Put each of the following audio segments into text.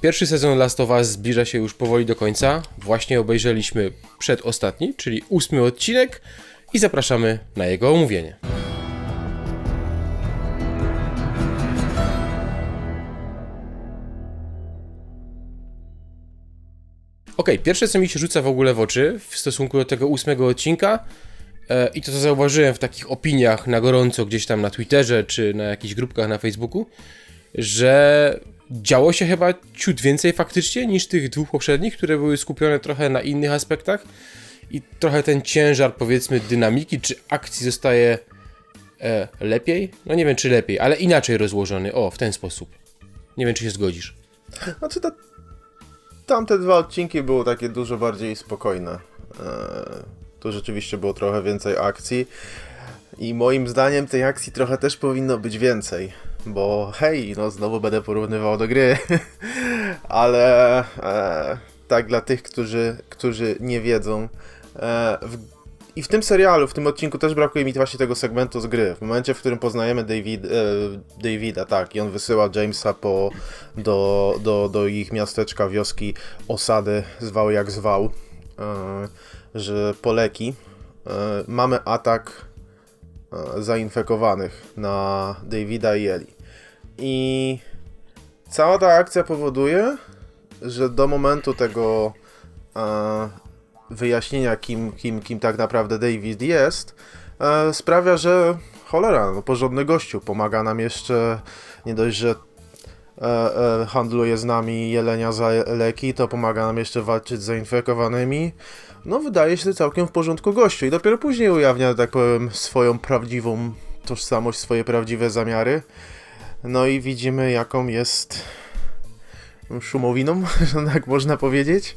Pierwszy sezon Last of Us zbliża się już powoli do końca. Właśnie obejrzeliśmy przedostatni, czyli ósmy odcinek i zapraszamy na jego omówienie. Okej, pierwsze co mi się rzuca w ogóle w oczy w stosunku do tego ósmego odcinka e, i to co zauważyłem w takich opiniach na gorąco gdzieś tam na Twitterze czy na jakichś grupkach na Facebooku, że działo się chyba ciut więcej faktycznie niż tych dwóch poprzednich, które były skupione trochę na innych aspektach i trochę ten ciężar powiedzmy dynamiki czy akcji zostaje e, lepiej, no nie wiem czy lepiej, ale inaczej rozłożony, o w ten sposób. Nie wiem czy się zgodzisz. Znaczy to, tamte dwa odcinki były takie dużo bardziej spokojne. Eee, tu rzeczywiście było trochę więcej akcji. I moim zdaniem tej akcji trochę też powinno być więcej. Bo hej, no znowu będę porównywał do gry. Ale e, tak dla tych, którzy, którzy nie wiedzą. E, w, I w tym serialu, w tym odcinku też brakuje mi właśnie tego segmentu z gry. W momencie, w którym poznajemy David, e, Davida, tak, i on wysyła Jamesa po, do, do, do ich miasteczka, wioski, osady, zwał jak zwał, e, że poleki. E, mamy atak zainfekowanych na Davida i Eli. I cała ta akcja powoduje, że do momentu tego e, wyjaśnienia, kim, kim, kim tak naprawdę David jest, e, sprawia, że cholera, no porządny gościu, pomaga nam jeszcze, nie dość, że e, e, handluje z nami jelenia za leki, to pomaga nam jeszcze walczyć z zainfekowanymi. No wydaje się całkiem w porządku gościu i dopiero później ujawnia, tak powiem, swoją prawdziwą tożsamość, swoje prawdziwe zamiary. No i widzimy jaką jest szumowiną, że tak można powiedzieć.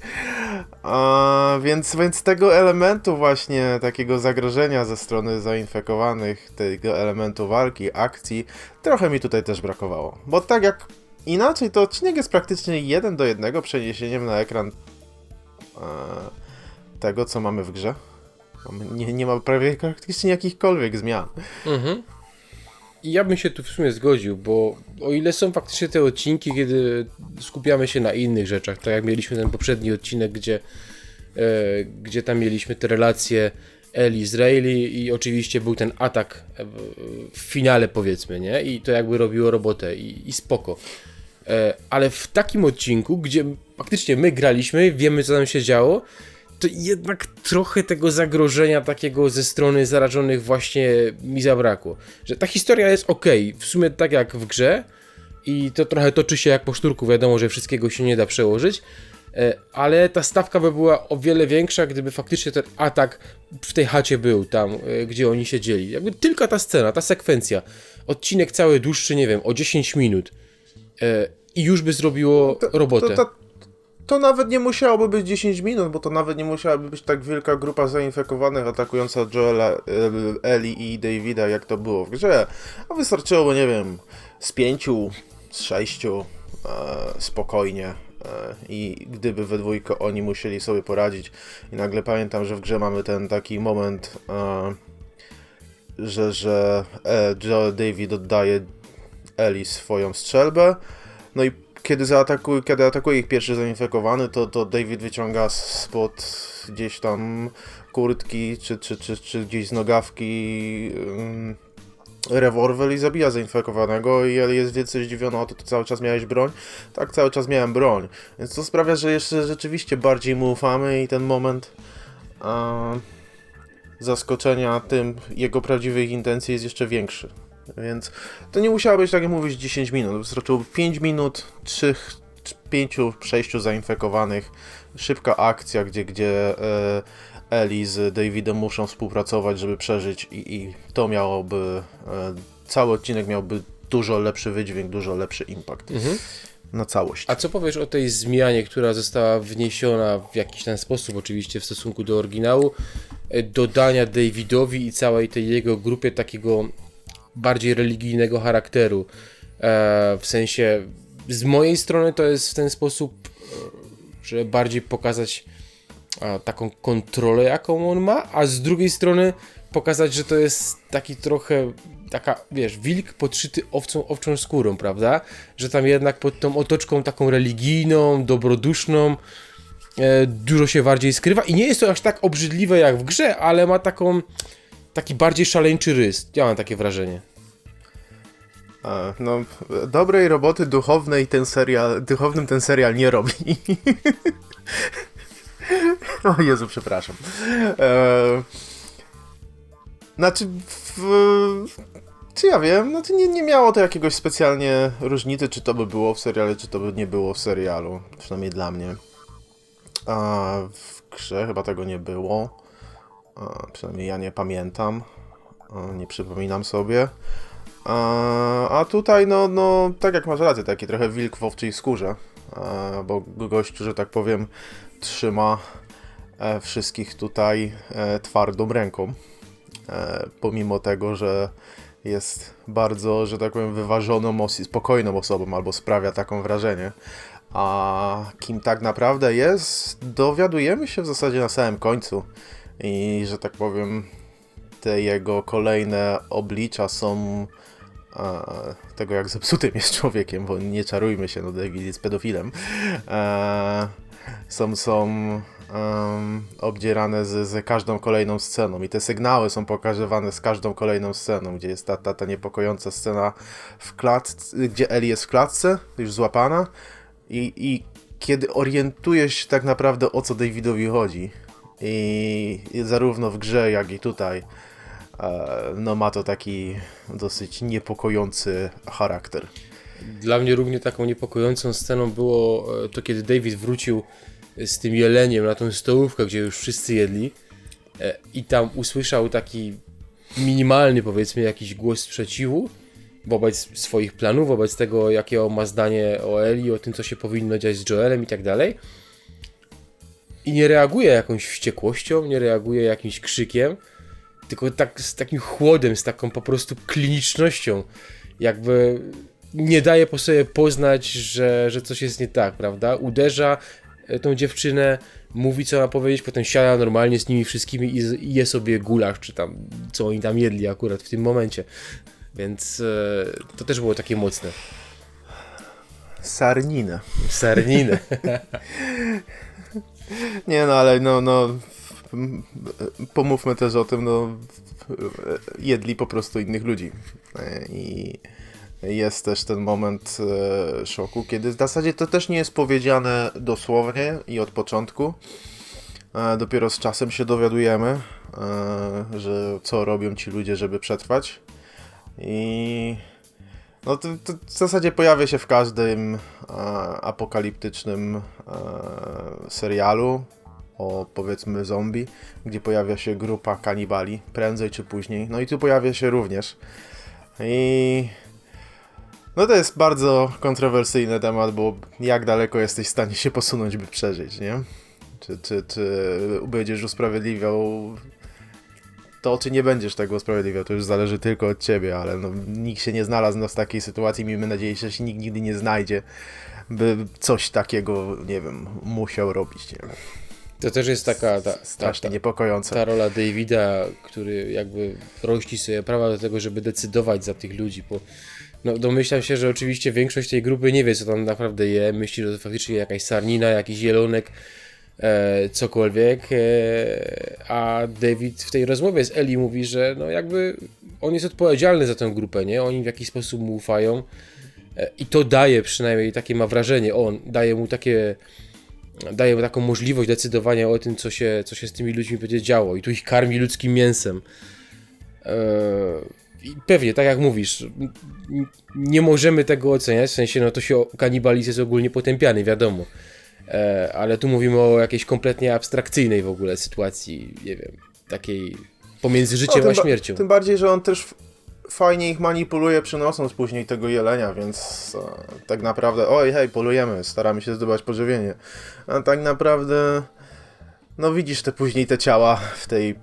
A, więc, więc tego elementu właśnie, takiego zagrożenia ze strony zainfekowanych, tego elementu walki, akcji, trochę mi tutaj też brakowało. Bo tak jak inaczej, to odcinek jest praktycznie jeden do jednego przeniesieniem na ekran e, tego, co mamy w grze. Nie, nie ma prawie praktycznie jakichkolwiek zmian. Mhm. I ja bym się tu w sumie zgodził, bo o ile są faktycznie te odcinki, kiedy skupiamy się na innych rzeczach, tak jak mieliśmy ten poprzedni odcinek, gdzie, e, gdzie tam mieliśmy te relacje Eli z Rayleigh i oczywiście był ten atak w finale powiedzmy, nie? I to jakby robiło robotę i, i spoko. E, ale w takim odcinku, gdzie faktycznie my graliśmy, wiemy co tam się działo, to jednak trochę tego zagrożenia takiego ze strony zarażonych właśnie mi zabrakło. Że ta historia jest ok, w sumie tak jak w grze i to trochę toczy się jak po szturku, wiadomo, że wszystkiego się nie da przełożyć, e, ale ta stawka by była o wiele większa, gdyby faktycznie ten atak w tej chacie był tam, e, gdzie oni siedzieli. Jakby tylko ta scena, ta sekwencja, odcinek cały dłuższy, nie wiem, o 10 minut e, i już by zrobiło robotę. To, to, to nawet nie musiałoby być 10 minut, bo to nawet nie musiałaby być tak wielka grupa zainfekowanych atakująca Joela, e, Eli i Davida, jak to było w grze. A wystarczyłoby, nie wiem, z pięciu, z sześciu, e, spokojnie. E, I gdyby we dwójkę oni musieli sobie poradzić. I nagle pamiętam, że w grze mamy ten taki moment, e, że, że e, Joel David oddaje Eli swoją strzelbę. No i kiedy zaatakuje, kiedy atakuje ich pierwszy zainfekowany, to, to David wyciąga spod gdzieś tam kurtki, czy, czy, czy, czy gdzieś z nogawki um, rewolwer i zabija zainfekowanego i Eli jest więcej zdziwiona, o to, to cały czas miałeś broń? Tak, cały czas miałem broń. Więc to sprawia, że jeszcze rzeczywiście bardziej mu ufamy i ten moment uh, zaskoczenia tym jego prawdziwych intencji jest jeszcze większy. Więc to nie musiało być, tak jak mówisz, 10 minut. Wystarczyło 5 minut, 3, 5, 6 zainfekowanych, szybka akcja, gdzie, gdzie e, Eli z Davidem muszą współpracować, żeby przeżyć i, i to miałoby, e, cały odcinek miałby dużo lepszy wydźwięk, dużo lepszy impact. Mhm. Na całość. A co powiesz o tej zmianie, która została wniesiona w jakiś ten sposób, oczywiście w stosunku do oryginału, e, dodania Davidowi i całej tej jego grupie takiego bardziej religijnego charakteru. E, w sensie, z mojej strony to jest w ten sposób, e, żeby bardziej pokazać taką kontrolę, jaką on ma, a z drugiej strony pokazać, że to jest taki trochę, taka, wiesz, wilk podszyty owcą, owczą skórą, prawda? Że tam jednak pod tą otoczką taką religijną, dobroduszną e, dużo się bardziej skrywa i nie jest to aż tak obrzydliwe jak w grze, ale ma taką, taki bardziej szaleńczy rys. Ja mam takie wrażenie. A, no, dobrej roboty duchownej ten serial, duchownym ten serial nie robi. o Jezu, przepraszam. E, znaczy, w, czy ja wiem, znaczy nie, nie miało to jakiegoś specjalnie różnicy, czy to by było w serialu, czy to by nie było w serialu. Przynajmniej dla mnie. A w grze chyba tego nie było. Przynajmniej ja nie pamiętam. Nie przypominam sobie. A, tutaj, no, no, tak jak masz rację, taki trochę wilk w owczej skórze, bo gościu, że tak powiem, trzyma e, wszystkich tutaj e, twardą ręką, e, pomimo tego, że jest bardzo, że tak powiem, wyważoną, spokojną osobą, albo sprawia taką wrażenie. A kim tak naprawdę jest, dowiadujemy się w zasadzie na samym końcu. I, że tak powiem, te jego kolejne oblicza są e, tego, jak zepsutym jest człowiekiem, bo nie czarujmy się, no David jest pedofilem. E, są są em, obdzierane z, z każdą kolejną sceną i te sygnały są pokazywane z każdą kolejną sceną, gdzie jest ta, ta, ta niepokojąca scena w klatce, gdzie Ellie jest w klatce, już złapana i, i kiedy orientujesz się tak naprawdę o co Davidowi chodzi i, zarówno w grze, jak i tutaj e, no ma to taki dosyć niepokojący charakter. Dla mnie równie taką niepokojącą sceną było e, to, kiedy David wrócił z tym jeleniem na tą stołówkę, gdzie już wszyscy jedli e, i tam usłyszał taki minimalny, powiedzmy, jakiś głos sprzeciwu wobec swoich planów, wobec tego, jakie on ma zdanie o Eli, o tym, co się powinno dziać z Joelem i tak dalej. I nie reaguje jakąś wściekłością, nie reaguje jakimś krzykiem, tylko tak z takim chłodem, z taką po prostu klinicznością, jakby nie daje po sobie poznać, że, że coś jest nie tak, prawda? Uderza e, tą dziewczynę, mówi co ma powiedzieć, potem siada normalnie z nimi wszystkimi i, je sobie gulasz, czy tam co oni tam jedli akurat w tym momencie. Więc e, to też było takie mocne. Sarnina. Sarniny. Nie no, ale no, no pomówmy też o tym, no jedli po prostu innych ludzi. I jest też ten moment e, szoku, kiedy w zasadzie to też nie jest powiedziane dosłownie i od początku. E, Dopiero z czasem się dowiadujemy, e, że co robią ci ludzie, żeby przetrwać. I no to, to w zasadzie pojawia się w każdym e, apokaliptycznym e, serialu o powiedzmy zombie, gdzie pojawia się grupa kanibali, prędzej czy później. No i tu pojawia się również. I no to jest bardzo kontrowersyjny temat, bo jak daleko jesteś w stanie się posunąć, by przeżyć, nie? Czy, czy, czy będziesz usprawiedliwiał to, czy nie będziesz tego usprawiedliwiał, to już zależy tylko od ciebie, ale no, nikt się nie znalazł no, w takiej sytuacji, miejmy nadzieję, że się nikt nigdy nie znajdzie, by coś takiego, nie wiem, musiał robić, nie? To też jest taka ta, ta, Strasznie ta, niepokojące. ta rola Davida, który jakby rości sobie prawa do tego, żeby decydować za tych ludzi, bo no, domyślam się, że oczywiście większość tej grupy nie wie, co tam naprawdę je, myśli, że to faktycznie jakaś sarnina, jakiś jelonek, e, cokolwiek, e, a David w tej rozmowie z Eli mówi, że no jakby on jest odpowiedzialny za tę grupę, nie? Oni w jakiś sposób mu ufają e, i to daje przynajmniej, takie ma wrażenie, on daje mu takie daje mu taką możliwość decydowania o tym, co się, co się z tymi ludźmi będzie działo i tu ich karmi ludzkim mięsem. Eee, I pewnie, tak jak mówisz, nie możemy tego oceniać, w sensie, no to się kanibalizm jest ogólnie potępiany, wiadomo. Eee, ale tu mówimy o jakiejś kompletnie abstrakcyjnej w ogóle sytuacji, nie wiem, takiej pomiędzy życiem No, a śmiercią. Tym bardziej, że on też fajnie ich manipuluje, przynosząc później tego jelenia, więc e, tak naprawdę, oj, hej, polujemy, staramy się zdobywać pożywienie. A tak naprawdę, no widzisz te później te ciała w tej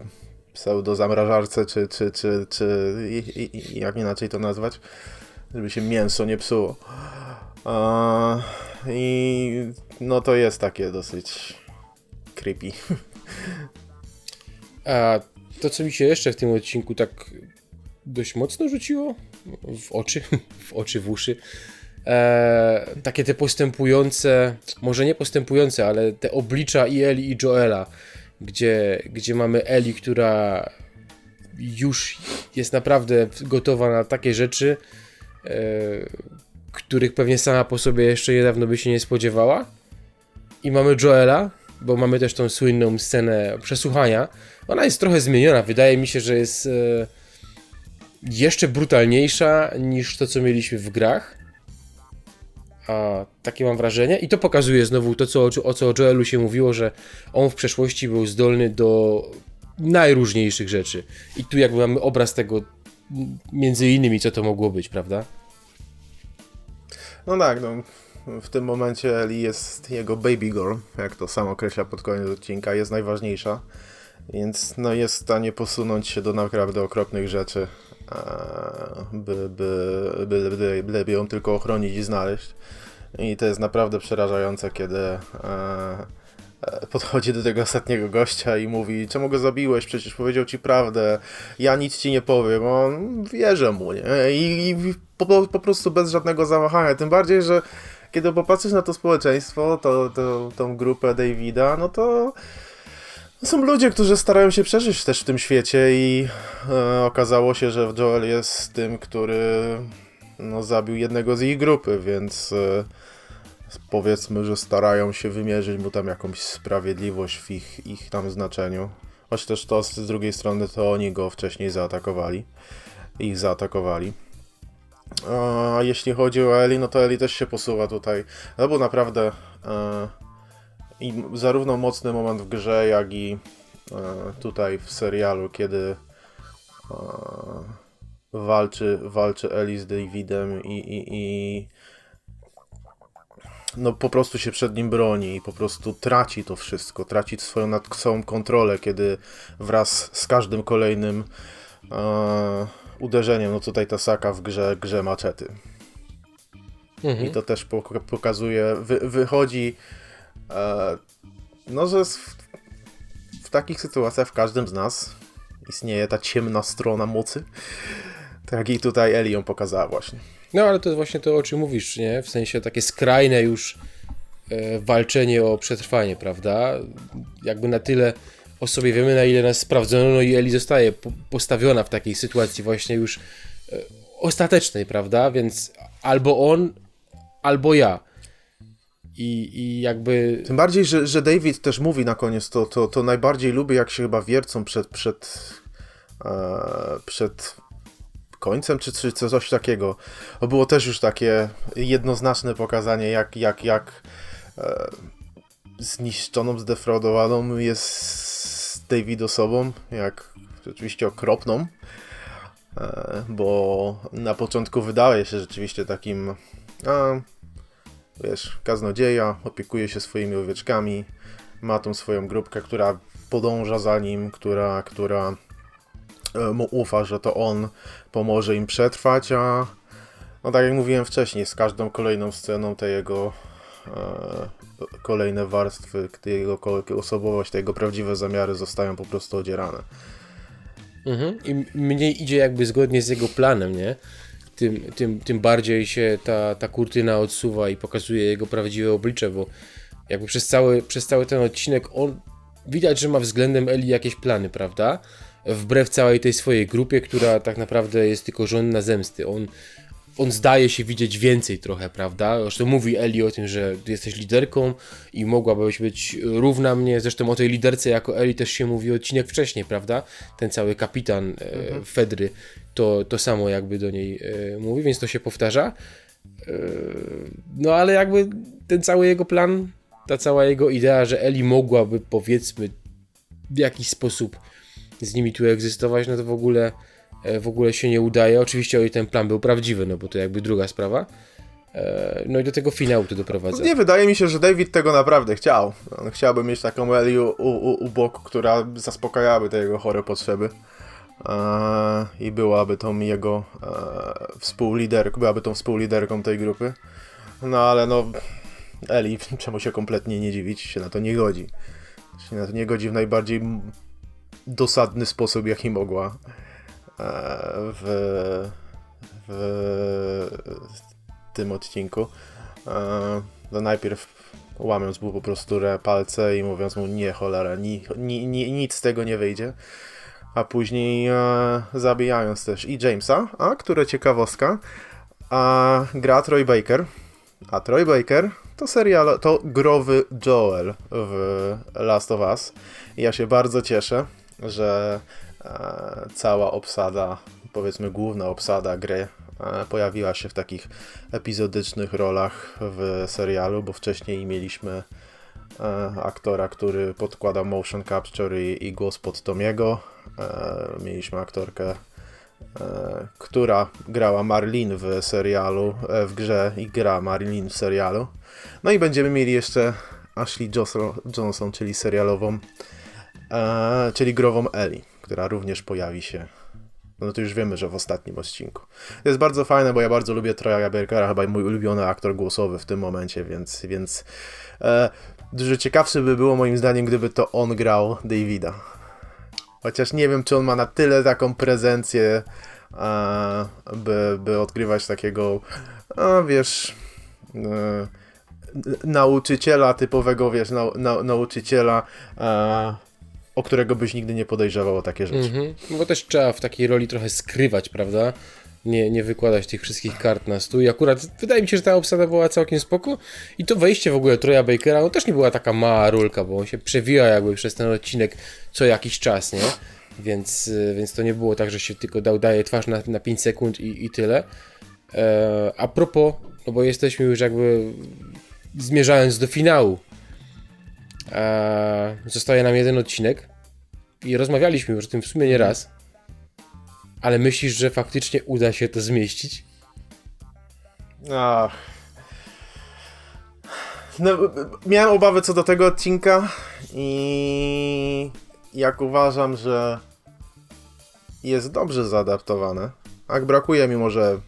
pseudo-zamrażarce, czy, czy, czy, czy i, i, jak inaczej to nazwać, żeby się mięso nie psuło. A, I no to jest takie dosyć creepy. A To, co mi się jeszcze w tym odcinku tak dość mocno rzuciło w oczy, w oczy, w uszy, e, takie te postępujące, może nie postępujące, ale te oblicza i Eli i Joela, gdzie, gdzie mamy Eli, która już jest naprawdę gotowa na takie rzeczy, e, których pewnie sama po sobie jeszcze niedawno by się nie spodziewała. I mamy Joela, bo mamy też tą słynną scenę przesłuchania. Ona jest trochę zmieniona. Wydaje mi się, że jest e, jeszcze brutalniejsza niż to, co mieliśmy w grach. A takie mam wrażenie. I to pokazuje znowu to, co, o co o Joelu się mówiło, że on w przeszłości był zdolny do najróżniejszych rzeczy. I tu jakby mamy obraz tego, między innymi, co to mogło być, prawda? No tak, no. W tym momencie Eli jest jego baby girl, jak to sam określa pod koniec odcinka, jest najważniejsza. Więc no jest w stanie posunąć się do naprawdę okropnych rzeczy, by, by, by, by, by ją tylko ochronić i znaleźć. I to jest naprawdę przerażające, kiedy e, podchodzi do tego ostatniego gościa i mówi, czemu go zabiłeś, przecież powiedział ci prawdę, ja nic ci nie powiem, on wierzę mu, nie? I, i po, po prostu bez żadnego zawahania, tym bardziej, że kiedy popatrzysz na to społeczeństwo, to, to, tą grupę Davida, no to są ludzie, którzy starają się przeżyć też w tym świecie i e, okazało się, że Joel jest tym, który no, zabił jednego z ich grupy, więc e, powiedzmy, że starają się wymierzyć mu tam jakąś sprawiedliwość w ich, ich tam znaczeniu. Choć też to z drugiej strony to oni go wcześniej zaatakowali. Ich zaatakowali. A jeśli chodzi o Eli, no to Eli też się posuwa tutaj. To był naprawdę e, i zarówno mocny moment w grze, jak i e, tutaj w serialu, kiedy e, walczy, walczy Eli z Davidem i, i, i no po prostu się przed nim broni i po prostu traci to wszystko, traci swoją nad sobą kontrolę, kiedy wraz z każdym kolejnym e, uderzeniem, no tutaj ta Saka w grze, grze maczety. Mhm. I to też pok- pokazuje, wy, wychodzi, e, no że w, w takich sytuacjach w każdym z nas istnieje ta ciemna strona mocy. Tak i tutaj Eli ją pokazała właśnie. No ale to jest właśnie to, o czym mówisz, nie? W sensie takie skrajne już e, walczenie o przetrwanie, prawda? Jakby na tyle o sobie wiemy, na ile nas sprawdzono, no i Eli zostaje po, postawiona w takiej sytuacji właśnie już e, ostatecznej, prawda? Więc albo on, albo ja. I, i jakby... Tym bardziej, że, że David też mówi na koniec, to, to, to najbardziej lubię, jak się chyba wiercą przed, przed, e, przed końcem, czy, czy coś takiego. To było też już takie jednoznaczne pokazanie, jak, jak, jak e, zniszczoną, zdefraudowaną jest David osobą, jak rzeczywiście okropną. E, bo na początku wydaje się rzeczywiście takim a, wiesz, kaznodzieja, opiekuje się swoimi owieczkami, ma tą swoją grupkę, która podąża za nim, która, która mu ufa, że to on pomoże im przetrwać, a no tak jak mówiłem wcześniej, z każdą kolejną sceną te jego e, kolejne warstwy, jego osobowość, te jego prawdziwe zamiary zostają po prostu odzierane. Mhm. Im mniej idzie jakby zgodnie z jego planem, nie? Tym, tym, tym bardziej się ta, ta kurtyna odsuwa i pokazuje jego prawdziwe oblicze, bo jakby przez cały, przez cały ten odcinek on widać, że ma względem Eli jakieś plany, prawda? Wbrew całej tej swojej grupie, która tak naprawdę jest tylko żądna zemsty. On, on zdaje się widzieć więcej trochę, prawda? Zresztą mówi Eli o tym, że jesteś liderką i mogłabyś być równa mnie. Zresztą o tej liderce jako Eli też się mówi odcinek wcześniej, prawda? Ten cały kapitan e, Fedry to, to samo jakby do niej e, mówi, więc to się powtarza. E, no ale jakby ten cały jego plan, ta cała jego idea, że Eli mogłaby powiedzmy w jakiś sposób z nimi tu egzystować, no to w ogóle e, w ogóle się nie udaje. Oczywiście o ile ten plan był prawdziwy, no bo to jakby druga sprawa. E, No i do tego finału to doprowadza. Nie, wydaje mi się, że David tego naprawdę chciał. On chciałby mieć taką Eli u, u, u boku, która zaspokajałaby te jego chore potrzeby. Eee, I byłaby tą jego e, współliderką, byłaby tą współliderką tej grupy. No ale no, Eli, czemu się kompletnie nie dziwić, się na to nie godzi. Się na to nie godzi w najbardziej dosadny sposób, jaki mogła e, w, w tym odcinku. E, no najpierw łamiąc mu po prostu palce i mówiąc mu nie cholera, ni, ni, ni, nic z tego nie wyjdzie. A później e, zabijając też i Jamesa, a które ciekawostka, a gra Troy Baker. A Troy Baker to serial, to growy Joel w Last of Us. Ja się bardzo cieszę, że e, cała obsada, powiedzmy główna obsada gry e, pojawiła się w takich epizodycznych rolach w serialu, bo wcześniej mieliśmy e, aktora, który podkładał motion capture i, i głos pod Tomiego. Mieliśmy aktorkę, która grała Marlin w serialu, w grze i gra Marlin w serialu. No i będziemy mieli jeszcze Ashley Johnson czyli serialową, e, czyli grową Ellie, która również pojawi się. No to już wiemy, że w ostatnim odcinku. To jest bardzo fajne, bo ja bardzo lubię Troya Bakera, chyba mój ulubiony aktor głosowy w tym momencie, więc, więc e, dużo ciekawsze by było moim zdaniem, gdyby to on grał Davida. Chociaż nie wiem, czy on ma na tyle taką prezencję, by, by odgrywać takiego, a wiesz, e, nauczyciela typowego, wiesz, nau, nauczyciela, e, o którego byś nigdy nie podejrzewał o takie rzeczy. Mhm. No Bo też trzeba w takiej roli trochę skrywać, prawda? Nie, nie wykładać tych wszystkich kart na stół. I akurat wydaje mi się, że ta obsada była całkiem spoko. I to wejście w ogóle Troja Bakera, no też nie była taka mała rulka, bo on się przewija jakby przez ten odcinek co jakiś czas, nie? Więc, y, więc to nie było tak, że się tylko dał, daje twarz na, na 5 sekund i, i tyle. E, a propos, no bo jesteśmy już jakby zmierzając do finału. E, zostaje nam jeden odcinek i rozmawialiśmy już o tym w sumie nie raz. Ale myślisz, że faktycznie uda się to zmieścić? Ach. No, miałem obawy co do tego odcinka i jak uważam, że jest dobrze zaadaptowane, jak brakuje mi może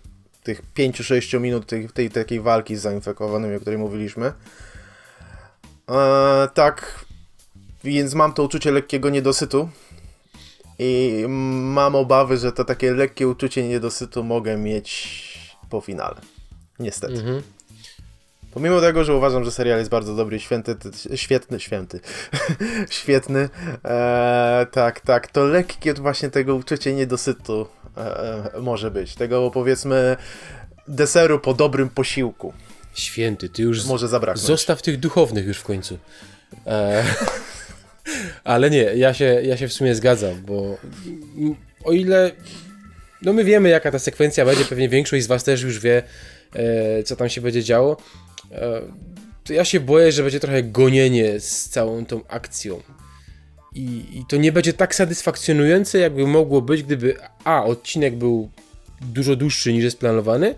tych 5-6 minut tej, tej takiej walki z zainfekowanymi, o której mówiliśmy, e, tak, więc mam to uczucie lekkiego niedosytu i mam obawy, że to takie lekkie uczucie niedosytu mogę mieć po finale. Niestety. Mhm. Pomimo tego, że uważam, że serial jest bardzo dobry i święty, ty- świetny, święty, świetny, e, tak, tak, to lekkie właśnie tego uczucie niedosytu e, może być. Tego powiedzmy deseru po dobrym posiłku Święty, ty już może zabraknąć. zostaw tych duchownych już w końcu. E, ale nie, ja się, ja się w sumie zgadzam, bo o ile no my wiemy jaka ta sekwencja będzie, pewnie większość z was też już wie e, co tam się będzie działo, e, to ja się boję, że będzie trochę gonienie z całą tą akcją. I, I to nie będzie tak satysfakcjonujące, jakby mogło być, gdyby a, odcinek był dużo dłuższy niż jest planowany,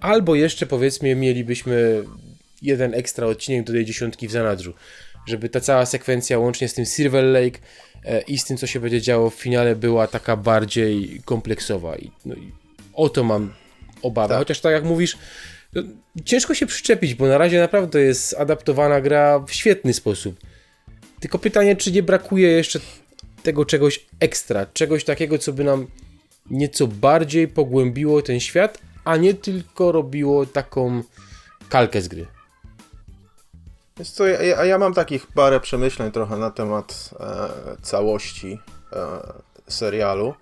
albo jeszcze powiedzmy mielibyśmy jeden ekstra odcinek do tej dziesiątki w zanadrzu. Żeby ta cała sekwencja łącznie z tym Silver Lake e, i z tym, co się będzie działo w finale, była taka bardziej kompleksowa. I, no, i o to mam obawę. Tak. Chociaż tak jak mówisz, no, ciężko się przyczepić, bo na razie naprawdę jest adaptowana gra w świetny sposób. Tylko pytanie, czy nie brakuje jeszcze tego czegoś ekstra, czegoś takiego, co by nam nieco bardziej pogłębiło ten świat, a nie tylko robiło taką kalkę z gry. Wiesz co, ja, ja, ja mam takich parę przemyśleń trochę na temat e, całości e, serialu,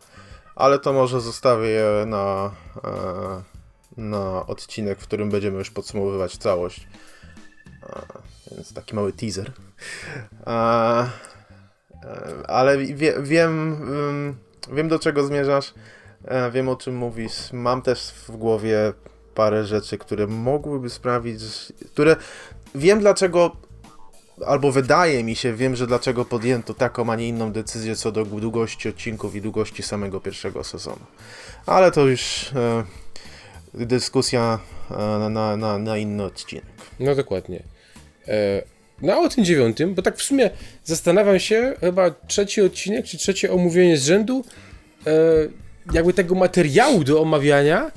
ale to może zostawię je na, e, na odcinek, w którym będziemy już podsumowywać całość. E, więc taki mały teaser. E, e, ale wie, wiem, wiem do czego zmierzasz, e, wiem o czym mówisz. Mam też w głowie parę rzeczy, które mogłyby sprawić, które wiem dlaczego, albo wydaje mi się, wiem, że dlaczego podjęto taką, a nie inną decyzję co do długości odcinków i długości samego pierwszego sezonu. Ale to już e, dyskusja e, na, na, na inny odcinek. No dokładnie. E, no a o tym dziewiątym, bo tak w sumie zastanawiam się, chyba trzeci odcinek, czy trzecie omówienie z rzędu, e, jakby tego materiału do omawiania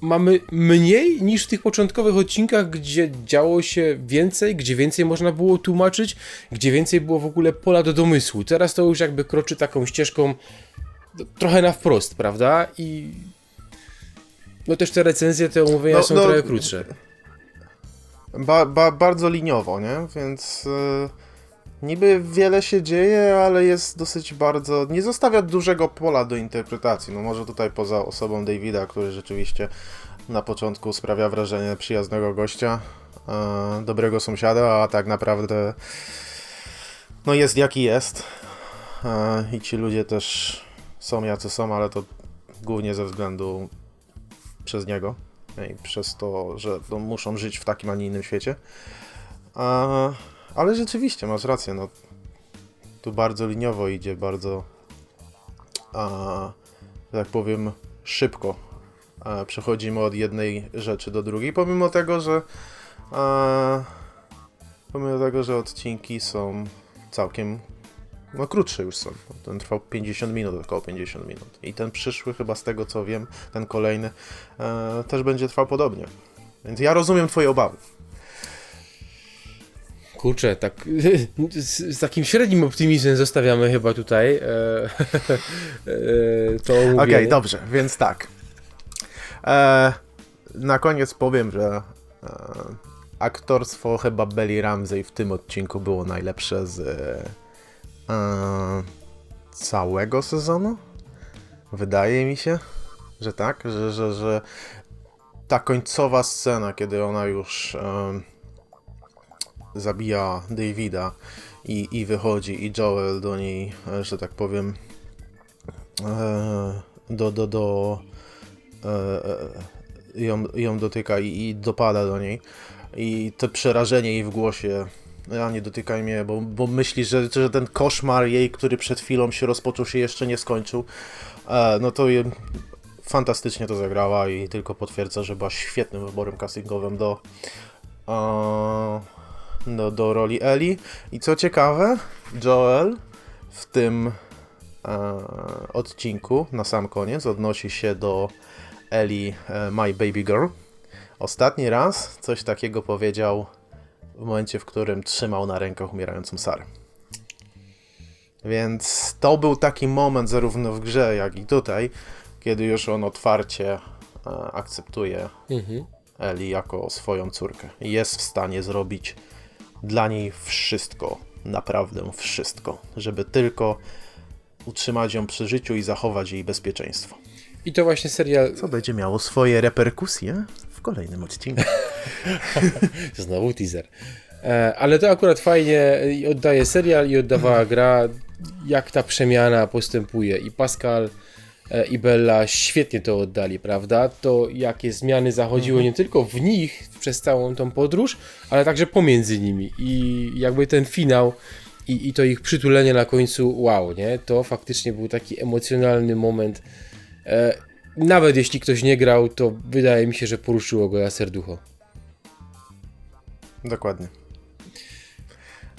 mamy mniej niż w tych początkowych odcinkach, gdzie działo się więcej, gdzie więcej można było tłumaczyć, gdzie więcej było w ogóle pola do domysłu. Teraz to już jakby kroczy taką ścieżką trochę na wprost, prawda? I no też te recenzje, te omówienia No, są no, trochę krótsze. Ba, ba, bardzo liniowo, nie? Więc y, niby wiele się dzieje, ale jest dosyć bardzo. Nie zostawia dużego pola do interpretacji. No może tutaj poza osobą Davida, który rzeczywiście na początku sprawia wrażenie przyjaznego gościa, e, dobrego sąsiada, a tak naprawdę no jest jaki jest. E, I ci ludzie też są jacy są, ale to głównie ze względu przez niego i przez to, że no, muszą żyć w takim, a nie innym świecie. A, ale rzeczywiście, masz rację, no tu bardzo liniowo idzie, bardzo a, tak powiem szybko a, przechodzimy od jednej rzeczy do drugiej, pomimo tego, że a, pomimo tego, że odcinki są całkiem no krótsze już są. Ten trwał 50 minut, około 50 minut. I ten przyszły, chyba z tego co wiem, ten kolejny, e, też będzie trwał podobnie. Więc ja rozumiem Twoje obawy. Kurczę, tak z, z takim średnim optymizmem zostawiamy chyba tutaj e, e, to. Okej, dobrze, więc tak. E, na koniec powiem, że e, aktorstwo chyba Belly Ramsey w tym odcinku było najlepsze z e, całego sezonu. Wydaje mi się, że tak, że, że, że ta końcowa scena, kiedy ona już em, zabija Davida i, i wychodzi i Joel do niej, e, że tak powiem, e, do, do, do e, ją, ją dotyka i, i dopada do niej i to przerażenie jej w głosie a nie dotykaj mnie, bo, bo myśli, że, że ten koszmar jej, który przed chwilą się rozpoczął, się jeszcze nie skończył. No to je, fantastycznie to zagrała i tylko potwierdza, że była świetnym wyborem castingowym do, do, do roli Eli. I co ciekawe, Joel w tym e, odcinku na sam koniec odnosi się do Eli e, My Baby Girl. Ostatni raz coś takiego powiedział w momencie, w którym trzymał na rękach umierającą Sarę. Więc to był taki moment zarówno w grze, jak i tutaj, kiedy już on otwarcie e, akceptuje Mhm. Eli jako swoją córkę. Jest w stanie zrobić dla niej wszystko, naprawdę wszystko, żeby tylko utrzymać ją przy życiu i zachować jej bezpieczeństwo. I to właśnie serial Co będzie miało swoje reperkusje w kolejnym odcinku. Znowu teaser. E, ale to akurat fajnie oddaje serial i oddawała gra, jak ta przemiana postępuje. I Pascal i Bella świetnie to oddali, prawda? To jakie zmiany zachodziły nie tylko w nich przez całą tą podróż, ale także pomiędzy nimi. I jakby ten finał i, i to ich przytulenie na końcu, wow, nie? To faktycznie był taki emocjonalny moment. E, nawet jeśli ktoś nie grał, to wydaje mi się, że poruszyło go na serducho. Dokładnie.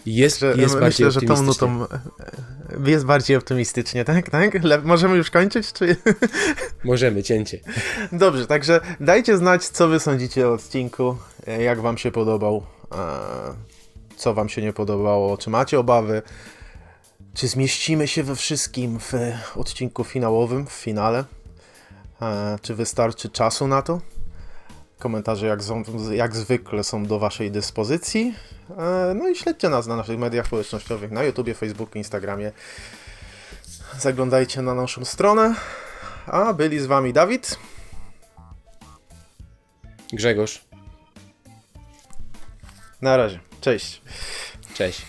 Jest, Że, jest bardziej myślę, że tą nutą e, jest bardziej optymistycznie, tak? tak? Le możemy już kończyć? Czy... Możemy, cięcie. Dobrze, także dajcie znać, co wy sądzicie o odcinku, e, jak wam się podobał, e, co wam się nie podobało, czy macie obawy, czy zmieścimy się we wszystkim w odcinku finałowym, w finale, czy wystarczy czasu na to. Komentarze jak, jak zwykle są do waszej dyspozycji. E, No i śledźcie nas na naszych mediach społecznościowych, na YouTubie, Facebooku, Instagramie. Zaglądajcie na naszą stronę. A byli z wami Dawid. Grzegorz, Na razie. Cześć. cześć.